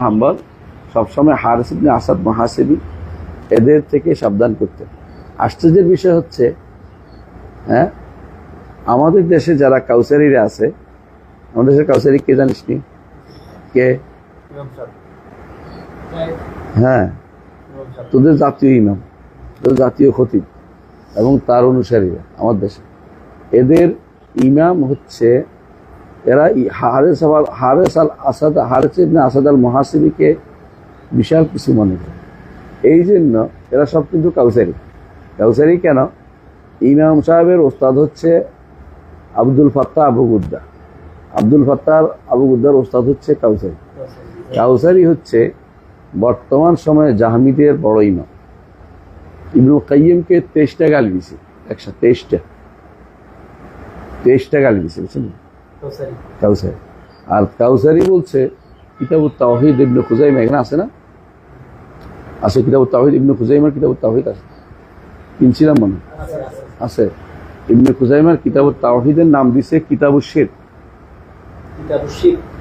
হাম্বল সবসময় হারিস ইবনে আসাদ মহাসিবি এদের থেকে সাবধান করতেন আশ্চর্যের বিষয় হচ্ছে হ্যাঁ আমাদের দেশে যারা কাউসারিরা আছে আমাদের দেশের কাউসারি কে জানিস নি? কে? হ্যাঁ তোদের জাতীয় ইমাম তোদের জাতীয় খতিব এবং তার অনুসারীরা আমার দেশে। এদের ইমাম হচ্ছে এরা হারেস হারেস আল আসাদ, হারেস ইবনে আসাদ আল মহাসিবিকে বিশাল কিছু মনে করে। এই জন্য এরা সব কিন্তু কাউসারি। কাউসারি কেন? ইমাম সাহেবের ওস্তাদ হচ্ছে আব্দুল ফাত্তা আবু গুদ্দা। আব্দুল ফাত্তার আবু গুদ্দার ওস্তাদ হচ্ছে কাউসারি। কাউসারি হচ্ছে বর্তমান সময়ে জাহামিদের বড় ইমাম। ইবনুল কাইয়িমকে তেইশটা গালি দিছে একসাথে তেইশটা। তেইশটা গালি দিছে বুঝছেন? কাউসারি। আর কাউসারি বলছে কিতাবুত তাওহিদ ইবনে খুজাইমা এখানে আছে না? আছে কিতাবুত তাওহিদ ইবনে খুজাইমার কিতাবুত তাওহিদ আছে? কিনছিলাম মনে আছে ইবনে খুজাইমার তাওহিদের নাম দিছে কিতাবু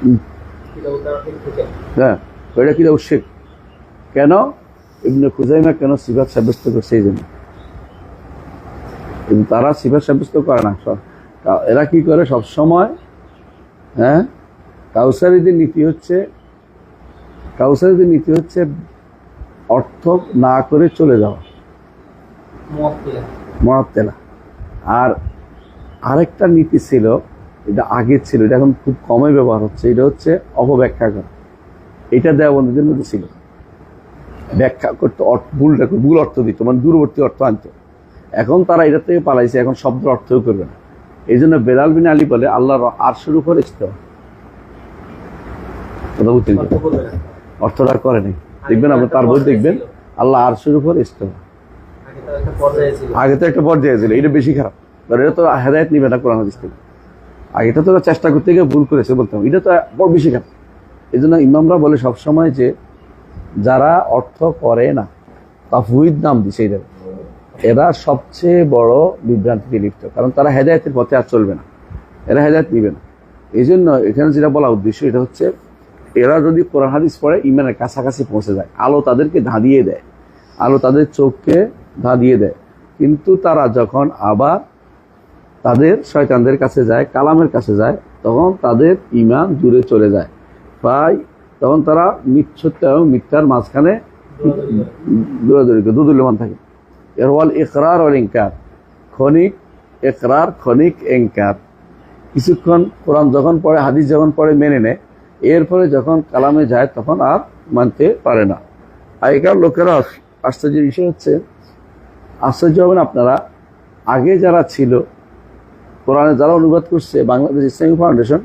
হুম। হ্যাঁ ওইটা কিতাবু শের। কেন? ইবনে খুজাইমা কেন সিফাত সাব্যস্ত করছে এই জন্য? কিন্তু তারা সিফাত সাব্যস্ত করে না। এরা কি করে? সব সময় হ্যাঁ? কাউসারিদের নীতি হচ্ছে কাউসারিদের নীতি হচ্ছে অর্থ না করে চলে যাওয়া। মরাত্তেলা আর আরেকটা নীতি ছিল এটা আগে ছিল এটা এখন খুব কমই ব্যবহার হচ্ছে এটা হচ্ছে অপব্যাখ্যা করা। এটা দেওয়াবন্ধুদের মধ্যে ছিল। ব্যাখ্যা করতে অর্থ ভুলটা ভুল অর্থ দিত মানে দূরবর্তী অর্থ আনতো। এখন তারা এটা থেকে পালাইছে এখন শব্দ অর্থও করবে না। এই জন্য বেলাল বিন আলী বলে আল্লাহর আরশের উপর ইস্তেওয়া কথা বুঝছেন অর্থটা করে নাই। দেখবেন আপনি তার বই দেখবেন আল্লাহ আরশের উপর ইস্তেওয়া আগে তো একটা পর্যায়ে ছিল। এটা বেশি খারাপ। কারণ এটা তো হেদায়ত নিবে না কোরআন হাদিস থেকে। আগেটা তো ওরা চেষ্টা করতে গিয়ে ভুল করেছে বলতাম এটা তো বড় বেশি খারাপ। এই জন্য ইমামরা বলে সবসময় যে যারা অর্থ করে না তাফুইদ নাম দিছে এটা এরা সবচেয়ে বড় বিভ্রান্তিতে লিপ্ত, কারণ তারা হেদায়তের পথে আর চলবে না। এরা হেদায়ত নিবে না। এই জন্য এখানে যেটা বলা উদ্দেশ্য, এটা হচ্ছে এরা যদি কোরআন হাদিস পড়ে ইমানের কাছাকাছি পৌঁছে যায়, আলো তাদেরকে ধাঁধিয়ে দেয়, আলো তাদের চোখকে ধাঁধিয়ে দেয়। কিন্তু তারা যখন আবার তাদের শয়তানদের কাছে যায়, কালামের কাছে যায়, তখন তাদের ইমান দূরে চলে যায়। প্রায় তখন তারা মিথ্যত্ব এবং মিথ্যার মাঝখানে দৌড়াদৌড়ি করে দুদুল্যমান থাকে। এর ওয়াল ইকরার ওর ইনকার। ক্ষণিক একরার ক্ষণিক এঙ্কার কিছুক্ষণ কোরআন যখন পড়ে, হাদিস যখন পড়ে মেনে নেয়, এরপরে যখন কালামে যায় তখন আর মানতে পারে না। আগেকার লোকেরা আশ্চর্য বিষয় হচ্ছে, আশ্চর্য হবেন আপনারা, আগে যারা ছিল, কোরআনে যারা অনুবাদ করছে, বাংলাদেশ ইসলামিক ফাউন্ডেশন,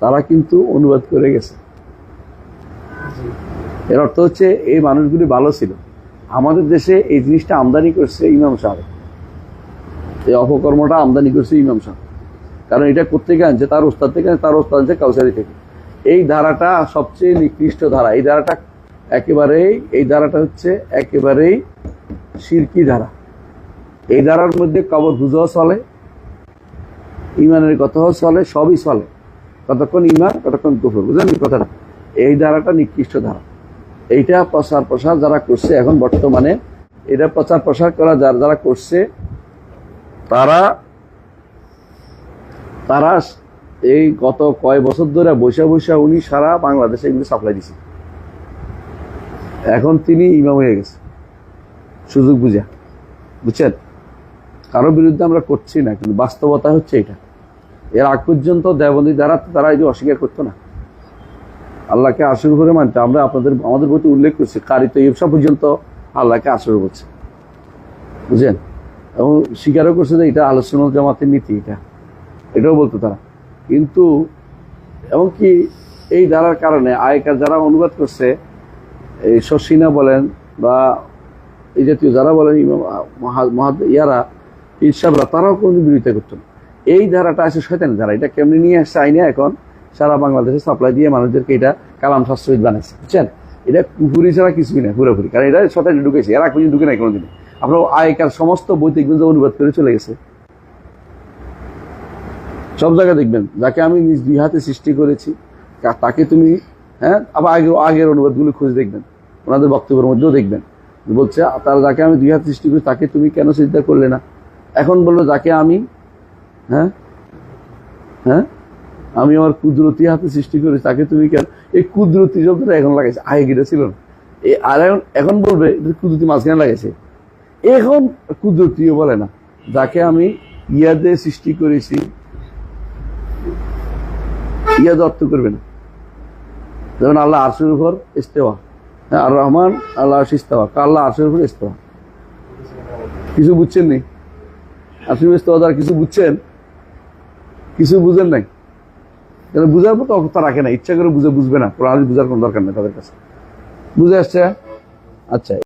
তারা কিন্তু অনুবাদ করে গেছে। এর অর্থ হচ্ছে, এই মানুষগুলি ভালো ছিল। আমাদের দেশে এই জিনিসটা আমদানি করছে ইমাম সাহেব। এই অপকর্মটা আমদানি করছে ইমাম সাহেব। কারণ এটা কোথেকে আনছে? তার ওস্তাদ থেকে তার ওস্তাদ আনছে কাউসারি থেকে। এই ধারাটা সবচেয়ে নিকৃষ্ট ধারা। এই ধারাটা একেবারেই, এই ধারাটা হচ্ছে একেবারেই শিরকি ধারা। এই ধারার মধ্যে কবর বুঝাও চলে, ইমানের কথাও চলে, সবই চলে। কতক্ষণ ইমান, কতক্ষণ কুফর। বুঝলেন কথাটা? এই ধারাটা নিকৃষ্ট ধারা। এইটা প্রচার প্রসার যারা করছে এখন বর্তমানে এটা প্রচার প্রসার করা যারা যারা করছে, তারা তারা এই গত কয় বছর ধরে বৈশা বৈশা উনি সারা বাংলাদেশে এগুলো সাপ্লাই দিছে। এখন তিনি ইমাম হয়ে গেছে। সুযোগ বুঝা। বুঝছেন? কারোর বিরুদ্ধে আমরা করছি না, কিন্তু বাস্তবতা হচ্ছে এটা। এর আগ পর্যন্ত দেবন্দী দ্বারা তারা এই অস্বীকার করতো না। আল্লাহকে আসর করে মানতে আমরা আপনাদের, আমাদের প্রতি উল্লেখ করছি, কারি তো ইবসা পর্যন্ত আল্লাহকে আসর করছে। বুঝলেন? এবং স্বীকারও করছে যে এটা আলোচনা জামাতের নীতি, এটা। এটাও বলতো তারা। কিন্তু এমনকি এই ধারার কারণে আগেকার যারা অনুবাদ করছে, এই শশিনা বলেন বা এই জাতীয় যারা বলেন, ইমাম, মহা- মহা- ইয়ারা ইসাবরা তারাও কোনো বিরোধিতা করতো না। এই ধারাটা আছে শয়তানি ধারা। এটা কেমনি নিয়ে আসছে আইনে এখন? সারা বাংলাদেশে সাপ্লাই দিয়ে মানুষদেরকে এটা কালাম শাস্ত্রবিদ বানাইছে, বুঝছেন? এটা পুকুরি ছাড়া কিছুই না পুরোপুরি কারণ এটা শতানি ঢুকেছে, এরা কোনো ঢুকে নাই কোনোদিন আপনার আগেকার সমস্ত বই দেখবেন যে অনুবাদ করে চলে গেছে। সব জায়গায় দেখবেন, যাকে আমি নিজ দুই হাতে সৃষ্টি করেছি তাকে তুমি হ্যাঁ? আবার আগে আগের অনুবাদগুলো খুঁজে দেখবেন, ওনাদের বক্তব্যের মধ্যেও দেখবেন। বলছে তারা যাকে আমি দুই হাত সৃষ্টি করি তাকে তুমি কেন চিন্তা করলে না? এখন বলল, যাকে আমি হ্যাঁ? হ্যাঁ? আমি আমার কুদরতি হাতে সৃষ্টি করেছি, তাকে তুমি কেন? এই কুদরতি শব্দটা এখন লাগাইছে, আগে গিটা ছিল না। এই আর এখন এখন বলবে কুদরতি মাঝখানে লাগাইছে। এখন কুদরতিও বলে না। যাকে আমি ইয়াদে সৃষ্টি করেছি, ইয়াদ অর্থ করবে না। যেমন আল্লাহ আরশের উপর ইস্তেওয়া। হ্যাঁ আর রহমান আল্লাহ আরশ ইস্তেওয়া। আল্লাহ আরশের উপর ইস্তেওয়া। কিছু বুঝছেন নি? আপনি ইস্তেওয়া দ্বারা কিছু বুঝছেন? কিছু বুঝেন নাই? কেন বুঝার মতো অবস্থা রাখে না। ইচ্ছা করে বুঝে বুঝবে না। কোরআন বুঝার কোনো দরকার নেই তাদের কাছে। বুঝে আসছে? আচ্ছা।